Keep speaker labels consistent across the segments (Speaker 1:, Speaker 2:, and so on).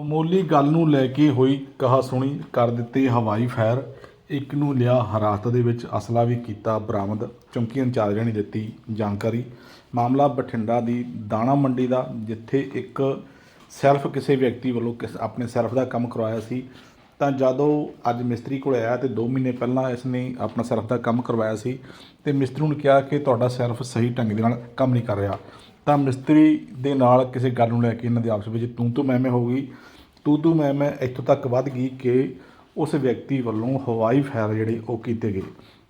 Speaker 1: ਮਾਮੂਲੀ ਗੱਲ ਨੂੰ ਲੈ ਕੇ ਹੋਈ ਕਹਾ ਸੁਣੀ ਕਰ ਦਿੱਤੀ ਹਵਾਈ ਫਾਇਰ ਇੱਕ ਨੂੰ ਲਿਆ ਹਰਾਸਤ ਦੇ ਵਿੱਚ ਅਸਲਾ ਵੀ ਕੀਤਾ ਬਰਾਮਦ। ਚੌਂਕੀ ਇੰਚਾਰਜ ਨੇ ਦਿੱਤੀ ਜਾਣਕਾਰੀ। ਮਾਮਲਾ ਬਠਿੰਡਾ ਦੀ ਦਾਣਾ ਮੰਡੀ ਦਾ, ਜਿੱਥੇ ਇੱਕ ਸੈਲਫ ਕਿਸੇ ਵਿਅਕਤੀ ਵੱਲੋਂ ਕਿਸ ਆਪਣੇ ਸੈਲਫ ਦਾ ਕੰਮ ਕਰਵਾਇਆ ਸੀ। ਤਾਂ ਜਦੋਂ ਅੱਜ ਮਿਸਤਰੀ ਕੋਲ ਆਇਆ ਤੇ 2 ਮਹੀਨੇ ਪਹਿਲਾਂ ਇਸ ਨੇ ਆਪਣਾ ਸੈਲਫ ਦਾ ਕੰਮ ਕਰਵਾਇਆ ਸੀ ਤੇ ਮਿਸਤਰੀ ਨੂੰ ਕਿਹਾ ਕਿ ਤੁਹਾਡਾ ਸੈਲਫ ਸਹੀ ਢੰਗ ਦੇ ਨਾਲ ਕੰਮ ਨਹੀਂ ਕਰ ਰਿਹਾ। ਤਾਂ ਮਿਸਤਰੀ ਦੇ ਨਾਲ ਕਿਸੇ ਗੱਲ ਨੂੰ ਲੈ ਕੇ ਇਹਨਾਂ ਦੇ ਆਪਸ ਵਿੱਚ ਤੂੰ ਤੂੰ ਮੈਂ ਮੈਂ ਹੋ ਗਈ, ਤੂੰ ਤੂੰ ਮੈਂ ਮੈਂ ਇੱਥੋਂ ਤੱਕ ਵੱਧ ਗਈ ਕਿ ਉਸ ਵਿਅਕਤੀ ਵੱਲੋਂ ਹਵਾਈ ਫਾਇਰ ਜਿਹੜੇ ਉਹ ਕੀਤੇ ਗਏ।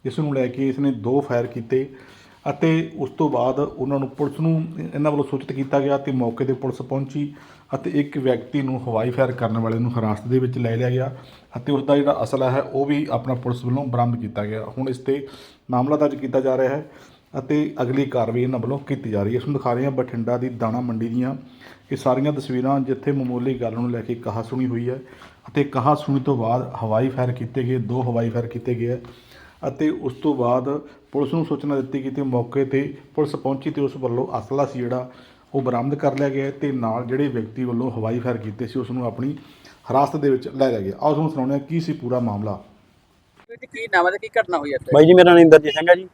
Speaker 1: ਇਸ ਨੂੰ ਲੈ ਕੇ ਇਸ ਨੇ ਦੋ ਫਾਇਰ ਕੀਤੇ ਅਤੇ ਉਸ ਤੋਂ ਬਾਅਦ ਉਹਨਾਂ ਨੂੰ ਪੁਲਿਸ ਨੂੰ ਇਹਨਾਂ ਵੱਲੋਂ ਸੂਚਿਤ ਕੀਤਾ ਗਿਆ ਤੇ ਮੌਕੇ ਤੇ ਪੁਲਿਸ ਪਹੁੰਚੀ ਅਤੇ ਇੱਕ ਵਿਅਕਤੀ ਨੂੰ ਹਵਾਈ ਫਾਇਰ ਕਰਨ ਵਾਲੇ ਨੂੰ ਹਿਰਾਸਤ ਦੇ ਵਿੱਚ ਲੈ ਲਿਆ ਗਿਆ ਅਤੇ ਉਸ ਦਾ ਜਿਹੜਾ ਅਸਲਾ ਹੈ ਉਹ ਵੀ ਆਪਣਾ ਪੁਲਿਸ ਵੱਲੋਂ ਬਰਾਮਦ ਕੀਤਾ ਗਿਆ। ਹੁਣ ਇਸ ਤੇ ਮਾਮਲਾ ਦਰਜ ਕੀਤਾ ਜਾ ਰਿਹਾ ਹੈ ਅਤੇ ਅਗਲੀ ਕਾਰਵਾਈ ਇਹਨਾਂ ਵੱਲੋਂ ਕੀਤੀ ਜਾ ਰਹੀ ਹੈ। ਇਸ ਨੂੰ ਦਿਖਾ ਰਹੇ ਹਾਂ ਬਠਿੰਡਾ ਦੀ ਦਾਣਾ ਮੰਡੀ ਦੀਆਂ। ਇਹ ਸਾਰੀਆਂ ਤਸਵੀਰਾਂ ਜਿੱਥੇ ਮਾਮੂਲੀ ਗੱਲ ਨੂੰ ਲੈ ਕੇ ਕਹਾ ਸੁਣੀ ਹੋਈ ਹੈ ਅਤੇ ਕਹਾ ਸੁਣੀ ਤੋਂ ਬਾਅਦ ਹਵਾਈ ਫਾਇਰ ਕੀਤੇ ਗਏ ਦੋ ਹਵਾਈ ਫਾਇਰ ਕੀਤੇ ਗਏ ਹੈ ਅਤੇ ਉਸ ਤੋਂ ਬਾਅਦ ਪੁਲਿਸ ਨੂੰ ਸੂਚਨਾ ਦਿੱਤੀ ਗਈ ਤੇ ਮੌਕੇ ਤੇ ਪੁਲਿਸ ਪਹੁੰਚੀ ਤੇ ਉਸ ਵੱਲੋਂ ਅਸਲਾ ਸੀ ਜਿਹੜਾ ਉਹ ਬਰਾਮਦ ਕਰ ਲਿਆ ਗਿਆ ਤੇ ਨਾਲ ਜਿਹੜੇ ਵਿਅਕਤੀ ਵੱਲੋਂ ਹਵਾਈ ਫਾਇਰ ਕੀਤੇ ਸੀ ਉਸ ਨੂੰ ਆਪਣੀ ਹਿਰਾਸਤ ਦੇ ਵਿੱਚ ਲੈ ਲਿਆ ਗਿਆ। ਆਓ ਤੁਹਾਨੂੰ ਸੁਣਾਉਂਦੇ ਹਾਂ ਕੀ ਸੀ ਪੂਰਾ ਮਾਮਲਾ।
Speaker 2: ਕੀ ਨਾਮ ਹੈ ਕੀ ਘਟਨਾ ਹੋਈ ਇੱਥੇ?
Speaker 3: ਬਾਈ ਜੀ ਮੇਰਾ ਨਾਮ ਇੰਦਰਜੀਤ ਸਿੰਘ ਹੈ ਜੀ।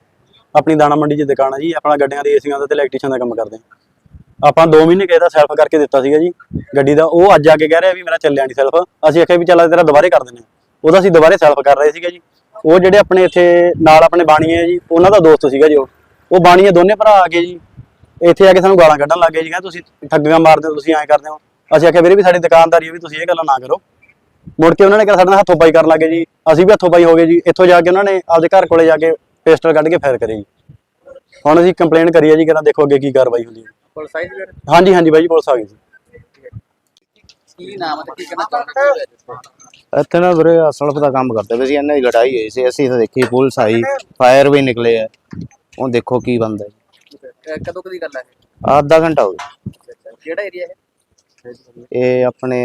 Speaker 3: ਆਪਣੀ ਦਾਣਾ ਮੰਡੀ 'ਚ ਦੁਕਾਨ ਹੈ ਜੀ, ਆਪਣਾ ਗੱਡੀਆਂ ਦੇ ਏਸੀਆਂ ਦਾ ਤੇ ਇਲੈਕਟ੍ਰੀਸ਼ੀਅਨ ਦਾ ਕੰਮ ਕਰਦੇ ਹਾਂ। ਆਪਾਂ 2 ਮਹੀਨੇ ਕਿਸੇ ਦਾ ਸੈਲਫ ਕਰਕੇ ਦਿੱਤਾ ਸੀਗਾ ਜੀ, ਗੱਡੀ ਦਾ, ਉਹ ਅੱਜ ਆ ਕੇ ਕਹਿ ਰਿਹਾ ਵੀ ਮੇਰਾ ਚੱਲਿਆ ਨਹੀਂ ਸੈਲਫ ਅਸੀਂ ਆਖਿਆ ਵੀ ਚੱਲ ਤੇਰਾ ਦੁਬਾਰੇ ਕਰ ਦਿੰਦੇ ਹਾਂ। ਉਹਦਾ ਅਸੀਂ ਦੁਬਾਰੇ ਸੈਲਫ ਕਰ ਰਹੇ ਸੀਗੇ ਜੀ। ਉਹ ਜਿਹੜੇ ਆਪਣੇ ਇੱਥੇ ਨਾਲ ਆਪਣੇ ਬਾਣੀਏ ਹੈ ਜੀ, ਉਹਨਾਂ ਦਾ ਦੋਸਤ ਸੀਗਾ ਜੀ ਉਹ। ਉਹ ਬਾਣੀਏ ਦੋਨੇ ਭਰਾ ਆ ਗਏ ਜੀ। ਇੱਥੇ ਆ ਕੇ ਸਾਨੂੰ ਗਾਲਾਂ ਕੱਢਣ ਲੱਗ ਗਏ ਜੀ, ਕਹਿੰਦੇ ਤੁਸੀਂ ਠੱਗੀਆਂ ਮਾਰਦੇ ਹੋ, ਤੁਸੀਂ ਐਂ ਕਰਦੇ ਹੋ। ਅਸੀਂ ਆਖਿਆ ਵੀਰੇ ਵੀ ਸਾਡੀ ਦੁਕਾਨਦਾਰੀ ਹੈ ਵੀ ਤੁਸੀਂ ਇਹ ਗੱਲਾਂ ਨਾ ਕਰੋ। ਮੁੜ ਕੇ ਉਹਨਾਂ ਨੇ ਕਿਹਾ ਸਾਡੇ ਨਾਲ ਹੱਥੋਂ ਪਾਈ ਕਰਨ ਲੱਗੇ ਜੀ। ਅਸੀਂ ਵੀ ਹੱਥੋਂ ਪਾਈ ਹੋ ਗਏ ਜੀ। ਇੱਥੋਂ ਜਾ ਕੇ ਉਹਨਾਂ ਨੇ ਆਪਦੇ ਘਰ ਕੋਲੇ ਜਾ ਕੇ ਪਿਸਟਲ ਕੱਢ ਕੇ ਫਾਇਰ ਕਰੇ ਜੀ ਹੁਣ ਅਸੀਂ ਕੰਪਲੇਨ ਕਰੀ ਹੈ ਜੀ ਕਹਿੰਦਾ ਦੇਖੋ ਅੱਗੇ ਕੀ ਕਾਰਵਾਈ ਹੁੰਦੀ ਹੈ।
Speaker 2: ਪੁਲਿਸ ਆਈ ਸੀ?
Speaker 3: ਹਾਂਜੀ ਹਾਂਜੀ ਬਾਈ ਜੀ ਪੁਲਿਸ ਆ ਗਈ ਸੀ।
Speaker 2: ਕੀ ਨਾਮ ਹੈ ਤੇ ਕੀ ਕਰਨਾ ਚਾਹੁੰਦੇ ਹੋ?
Speaker 4: ਇੱਥੇ ਨਾ ਵੀਰੇ ਸਲਫ ਦਾ ਕੰਮ ਕਰਦੇ ਪਏ ਸੀ ਇਹਨਾਂ ਦੀ ਲੜਾਈ ਹੋਈ ਸੀ ਅਸੀਂ ਤਾਂ ਦੇਖੀ ਪੁਲਿਸ ਆਈ ਫਾਇਰ ਵੀ ਨਿਕਲੇ ਆ। ਹੁਣ ਦੇਖੋ ਕੀ ਬੰਦਾ
Speaker 2: ਅਹ ਕਦੋਂ ਕਦੀ ਗੱਲ ਹੈ
Speaker 4: ਅੱਧਾ ਘੰਟਾ ਹੋ ਗਿਆ।
Speaker 2: ਕਿਹੜਾ ਏਰੀਆ ਹੈ
Speaker 4: ਇਹ ਆਪਣੇ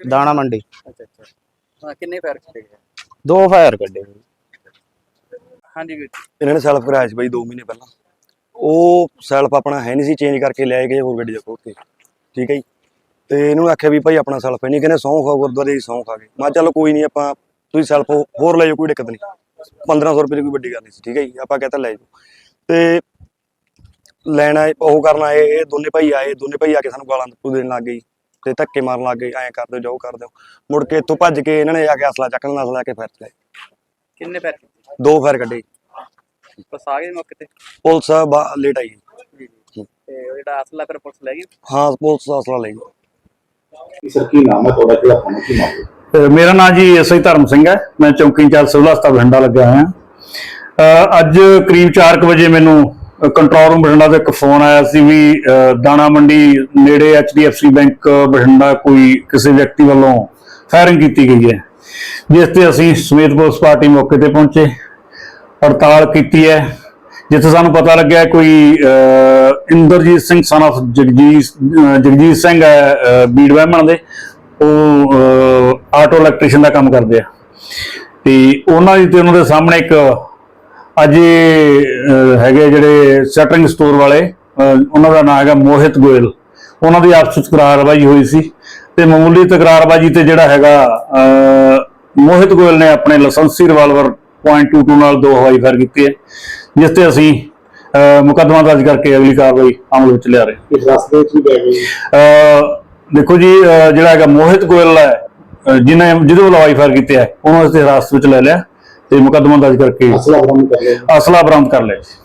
Speaker 4: ਦਾਣਾ ਮੰਡੀ।
Speaker 2: ਅੱਛਾ ਅੱਛਾ। ਕਿੰਨੇ ਫਾਇਰ ਕੀਤੇ ਗਏ?
Speaker 4: ਦੋ ਫਾਇਰ ਕੱਢੇ
Speaker 2: ਹਾਂਜੀ ਵੀਰ ਜੀ।
Speaker 3: ਇਹਨਾਂ ਨੇ ਸੈਲਫ ਕਰਾਇਆ ਸੀ ਬਾਈ 2 ਮਹੀਨੇ ਪਹਿਲਾਂ। ਉਹ ਸੈਲਫ ਆਪਣਾ ਹੈ ਨਹੀਂ ਸੀ ਚੇਂਜ ਕਰਕੇ ਲੈ ਗਏ ਹੋਰ ਗੱਡੀ ਦਾ ਖੋਲ ਕੇ। ਠੀਕ ਹੈ ਜੀ? ਤੇ ਇਹਨੂੰ ਆਖਿਆ ਵੀ ਭਾਈ ਆਪਣਾ ਸੈਲਫ ਹੈ ਨਹੀਂ ਕਹਿੰਦੇ ਸੌਂ ਖਾ ਗੁਰਦੁਆਰੇ ਦੀ ਸੌਂ ਖਾ ਗਏ ਮੈਂ ਕਿਹਾ ਚਲੋ ਕੋਈ ਨਹੀਂ ਆਪਾਂ ਤੁਸੀਂ ਸੈਲਫ ਹੋਰ ਲੈ ਜਾਓ ਕੋਈ ਦਿੱਕਤ ਨਹੀਂ। 1500 ਰੁਪਏ ਦੀ ਕੋਈ ਵੱਡੀ ਗੱਲ ਨਹੀਂ ਸੀ ਠੀਕ ਹੈ ਜੀ? ਆਪਾਂ ਕਹਤਾ ਲੈ ਜਾਓ। ਤੇ ਲੈਣਾ ਉਹ ਕਰਨਾ ਇਹ ਇਹ ਦੋਨੇ ਭਾਈ ਆਏ ਦੋਨੇ ਭਾਈ ਆ ਕੇ ਸਾਨੂੰ ਗਾਲਾਂ ਕੱਢੂ ਦੇਣ ਲੱਗ ਗਏ ਤੇ ਧੱਕੇ ਮਾਰਨ ਲੱਗ ਗਏ ਐਂ ਕਰ ਦਿਓ ਜਾਓ ਕਰ ਦਿਓ ਮੁੜ ਕੇ ਇੱਥੋਂ ਭੱਜ ਕੇ ਇਹਨਾਂ ਨੇ ਆ ਕੇ ਅਸਲਾ ਚੱਕਣ ਦਾ ਅਸਲਾ ਕੇ ਫਿਰ ਚਲੇ
Speaker 2: ਕਿੰਨੇ ਕੀਤੇ
Speaker 3: ਦੋ ਫਾਇਰ ਕੱਢੇ।
Speaker 2: ਬਸ ਆ ਗਏ ਮੌਕੇ ਤੇ?
Speaker 3: ਪੁਲਿਸ ਬਾ- ਲੇਟ ਆਈ।
Speaker 2: ਜੀ ਜੀ। ਤੇ ਉਹ ਜਿਹੜਾ ਅਸਲਾ ਫਿਰ ਪੁਲਿਸ ਲੈ ਗਈ?
Speaker 3: ਹਾਂ ਪੁਲਿਸ ਦਾ ਅਸਲਾ ਲੈ ਗਈ।
Speaker 1: ਸਰ ਕੀ ਨਾਮ ਹੈ ਤੁਹਾਡਾ? ਜਿਹੜਾ ਤੁਹਾਨੂੰ ਕੀ ਮਾਮਲਾ?
Speaker 5: ਅਹ ਮੇਰਾ ਨਾਮ ਜੀ ਐਸਆਈ ਧਰਮ ਸਿੰਘ ਹੈ। ਮੈਂ ਚੌਂਕੀ ਇੰਚਾਰਜ ਸਿਵਲ ਹਸਪਤਾਲ ਬਠਿੰਡਾ ਲੱਗਿਆ ਹੋਇਆ। ਅਹ ਅੱਜ ਕਰੀਬ 4:00 ਵਜੇ ਮੈਨੂੰ ਕੰਟਰੋਲ ਰੂਮ ਬਠਿੰਡਾ ਤੋਂ ਇੱਕ ਫੋਨ ਆਇਆ ਸੀ ਵੀ ਅਹ ਦਾਣਾ ਮੰਡੀ ਨੇੜੇ ਐਚਡੀਐਫਸੀ ਬੈਂਕ ਬਠਿੰਡਾ ਕੋਈ ਕਿਸੇ ਵਿਅਕਤੀ ਵੱਲੋਂ ਫਾਇਰਿੰਗ ਕੀਤੀ ਗਈ ਹੈ। ਜਿਸ ਤੇ ਅਸੀਂ ਸਮੇਤ ਪੁਲਿਸ ਪਾਰਟੀ ਮੌਕੇ ਤੇ ਪਹੁੰਚੇ। ਪੜਤਾਲ ਕੀਤੀ ਹੈ, ਜਿੱਥੇ ਸਾਨੂੰ ਪਤਾ ਲੱਗਿਆ ਕੋਈ ਇੰਦਰਜੀਤ ਸਿੰਘ ਸਨ of ਜਗਜੀਤ ਜਗਜੀਤ ਸਿੰਘ ਹੈ ਬੀੜ ਵਹਿਮਣ ਦੇ, ਉਹ ਆਟੋ ਇਲੈਕਟ੍ਰੀਸ਼ੀਅਨ ਦਾ ਕੰਮ ਕਰਦੇ ਆ। ਤੇ ਉਹਨਾਂ ਦੀ ਤੇ ਉਹਨਾਂ ਦੇ ਸਾਹਮਣੇ ਇੱਕ ਅੱਜ ਹੈਗੇ ਜਿਹੜੇ ਸ਼ਟਰਿੰਗ ਸਟੋਰ ਵਾਲੇ ਉਹਨਾਂ ਦਾ ਨਾਮ ਹੈਗਾ ਮੋਹਿਤ ਗੋਇਲ। ਉਹਨਾਂ ਦੀ ਆਪਸ ਵਿੱਚ ਤਕਰਾਰਬਾਜ਼ੀ ਹੋਈ ਸੀ ਤੇ ਮਾਮੂਲੀ ਤਕਰਾਰਬਾਜ਼ੀ ਤੇ ਜਿਹੜਾ ਹੈਗਾ ਮੋਹਿਤ ਗੋਇਲ ਨੇ ਆਪਣੇ ਲਾਇਸੈਂਸੀ ਰਿਵਾਲਵਰ .22 ਨਾਲ ਦੋ ਹਵਾਈ ਫਾਇਰ ਕੀਤੇ ਹੈ ਜਿਸ ਤੇ ਅਸੀਂ ਮੁਕੱਦਮਾ ਦਰਜ ਕਰਕੇ ਅਗਲੀ ਕਾਰਵਾਈ ਅਮਲ ਵਿੱਚ ਲਿਆ ਰਹੇ
Speaker 1: ਇਸ ਰਸਤੇ ਵਿੱਚ ਵੀ ਪੈ ਗਈ
Speaker 5: ਅਹ ਦੇਖੋ ਜੀ ਜਿਹੜਾ ਹੈਗਾ ਮੋਹਿਤ ਗੋਇਲ ਹੈ ਜਿਹਨੇ ਜਿਹਦੇ ਵੱਲੋਂ ਹਵਾਈ ਫਾਇਰ ਕੀਤੇ ਹੈ ਉਹਨੂੰ ਅਸੀਂ ਹਿਰਾਸਤ ਵਿੱਚ ਲੈ ਲਿਆ ਤੇ ਮੁਕੱਦਮਾ ਦਰਜ ਕਰਕੇ
Speaker 1: ਅਸਲਾ ਬਰਾਮਦ ਕਰ ਲਿਆ।
Speaker 5: ਅਸਲਾ ਬਰਾਮਦ ਕਰ ਲਿਆ ਜੀ।